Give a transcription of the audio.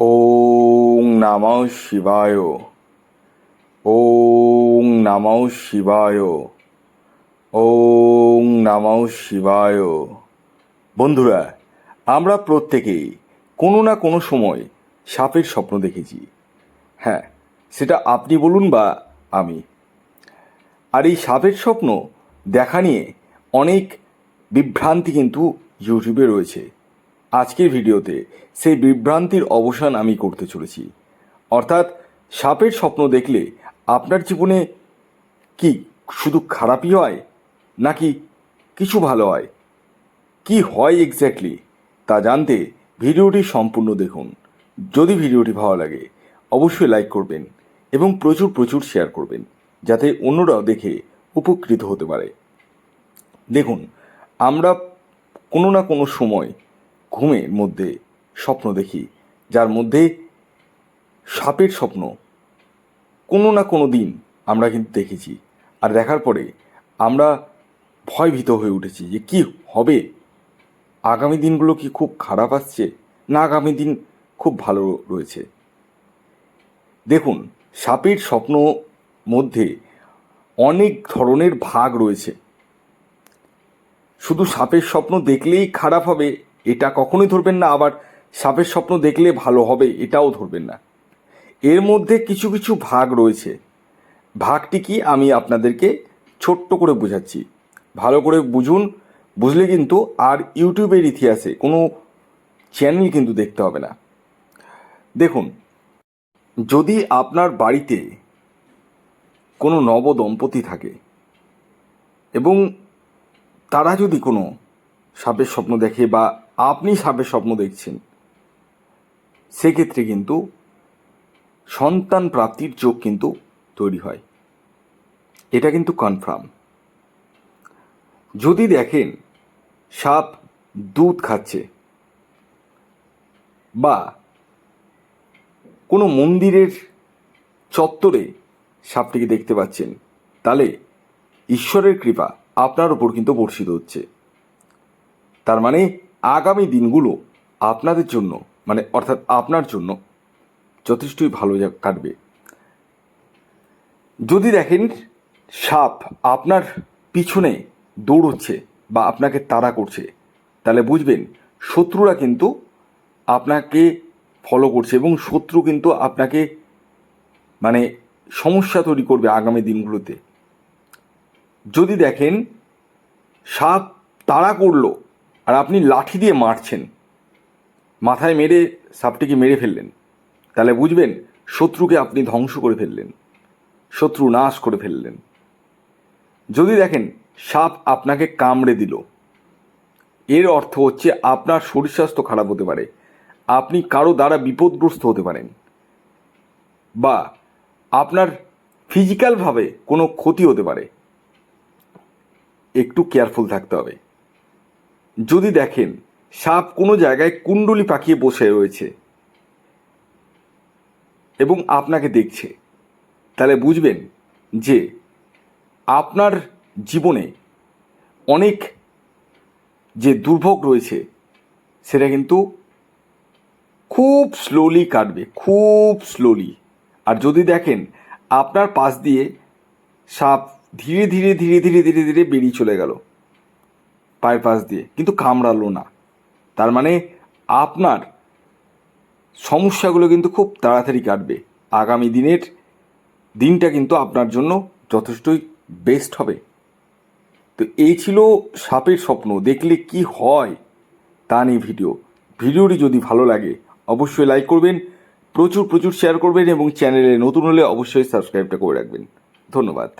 ওং নমঃ শিবায়। ওং নমঃ শিবায়। ওং নমঃ শিবায়। বন্ধুরা, আমরা প্রত্যেকেই কোনো না কোনো সময় সাপের স্বপ্ন দেখেছি। হ্যাঁ সেটা আপনি বলুন বা আমি। আর এই সাপের স্বপ্ন দেখা নিয়ে অনেক বিভ্রান্তি কিন্তু ইউটিউবে রয়েছে। আজকের ভিডিওতে সেই বিভ্রান্তির অবসান আমি করতে চলেছি। অর্থাৎ সাপের স্বপ্ন দেখলে আপনার জীবনে কি শুধু খারাপই হয়, নাকি কিছু ভালো হয়? কি হয় এক্স্যাক্টলি তা জানতে ভিডিওটি সম্পূর্ণ দেখুন। যদি ভিডিওটি ভালো লাগে, অবশ্যই লাইক করবেন এবং প্রচুর প্রচুর শেয়ার করবেন, যাতে অন্যরাও দেখে উপকৃত হতে পারে। দেখুন, আমরা কোনো না কোনো সময় ঘুমের মধ্যে স্বপ্ন দেখি, যার মধ্যে সাপের স্বপ্ন। কোনো না কোনো দিন আমরা কিন্তু দেখেছি। আর দেখার পরে আমরা ভয়ভীত হয়ে উঠেছি যে কি হবে? আগামী দিনগুলো কি খুব খারাপ আসছে? না আগামী দিন খুব ভালো রয়েছে। দেখুন, সাপের স্বপ্ন মধ্যে অনেক ধরনের ভাগ রয়েছে। শুধু সাপের স্বপ্ন দেখলেই খারাপ হবে এটা কখনোই ধরবেন না, আবার সাপের স্বপ্ন দেখলে ভালো হবে, এটাও ধরবেন না। এর মধ্যে কিছু কিছু ভাগ রয়েছে। ভাগটি কি আমি আপনাদেরকে ছোট্ট করে বোঝাচ্ছি। ভালো করে বুঝুন, বুঝলে কিন্তু আর ইউটিউবের ইতিহাসে কোনো চ্যানেল কিন্তু দেখতে হবে না। দেখুন, যদি আপনার বাড়িতে কোনো নব দম্পতি থাকে এবং তারা যদি কোনো সাপের স্বপ্ন দেখে বা আপনি সাপের স্বপ্ন দেখছেন। সেক্ষেত্রে কিন্তু সন্তান প্রাপ্তির যোগ কিন্তু তৈরি হয়। এটা কিন্তু কনফার্ম যদি দেখেন সাপ দুধ খাচ্ছে বা কোনো মন্দিরের চত্বরে সাপটিকে দেখতে পাচ্ছেন, তাহলে ঈশ্বরের কৃপা আপনার ওপর কিন্তু বর্ষিত হচ্ছে। তার মানে আগামী দিনগুলো আপনাদের জন্য মানে অর্থাৎ আপনার জন্য যথেষ্টই ভালো কাটবে। যদি দেখেন সাপ আপনার পিছনে দৌড়চ্ছে বা আপনাকে তাড়া করছে, তাহলে বুঝবেন শত্রুরা কিন্তু আপনাকে ফলো করছে এবং শত্রু কিন্তু আপনাকে মানে সমস্যা তৈরি করবে আগামী দিনগুলোতে। যদি দেখেন সাপ তাড়া করল আর আপনি লাঠি দিয়ে মারছেন। মাথায় মেরে সাপটিকে মেরে ফেললেন। তাহলে বুঝবেন, শত্রুকে আপনি ধ্বংস করে ফেললেন। শত্রু নাশ করে ফেললেন। যদি দেখেন, সাপ আপনাকে কামড়ে দিল। এর অর্থ হচ্ছে আপনার শরীর স্বাস্থ্য খারাপ হতে পারে। আপনি কারও দ্বারা বিপদগ্রস্ত হতে পারেন। বা আপনার ফিজিক্যালভাবে কোনো ক্ষতি হতে পারে। একটু কেয়ারফুল থাকতে হবে। যদি দেখেন সাপ কোনো জায়গায় কুণ্ডলি পাকিয়ে বসে রয়েছে এবং আপনাকে দেখছে, তাহলে বুঝবেন যে আপনার জীবনে অনেক যে দুর্ভোগ রয়েছে, সেটা কিন্তু খুব স্লোলি কাটবে, খুব স্লোলি আর যদি দেখেন আপনার পাশ দিয়ে সাপ ধীরে ধীরে ধীরে ধীরে ধীরে ধীরে বেরিয়ে চলে গেল পাশ দিয়ে, কিন্তু কামড়ালো না। তার মানে আপনার সমস্যাগুলো কিন্তু খুব তাড়াতাড়ি কাটবে। আগামী দিনের দিনটা কিন্তু আপনার জন্য যথেষ্টই বেস্ট হবে। তো এই ছিল সাপের স্বপ্ন, দেখলে কি হয় তা নিয়ে ভিডিও ভিডিওটি যদি ভালো লাগে, অবশ্যই লাইক করবেন, প্রচুর প্রচুর শেয়ার করবেন এবং চ্যানেলে নতুন হলে অবশ্যই সাবস্ক্রাইবটা করে রাখবেন। ধন্যবাদ।